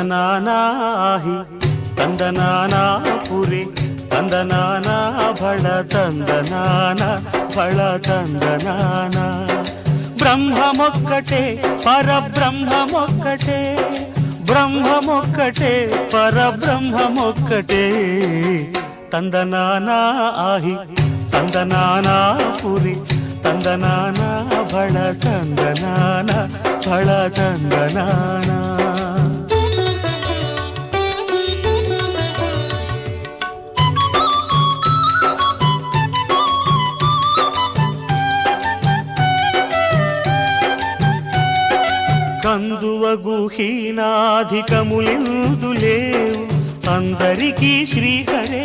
ತಂದನಾನಾಹಿ ತಂದನಾನಾ ಪುರಿ ತಂದನಾನ ಬಳ ತಂದನಾನ ಬಳ ತಂದನಾನ బ్రహ్మమొక్కటే పరబ్రహ్మమొక్కటే బ్రహ్మమొక్కటే పరబ్రహ్మమొక్కటే తందనానా ఆహి తందనానా పురి తందనానా బళ తందనాన బళ తందనానా. కందువగు హీనాధికములిందు లేవు అందరికీ శ్రీహరే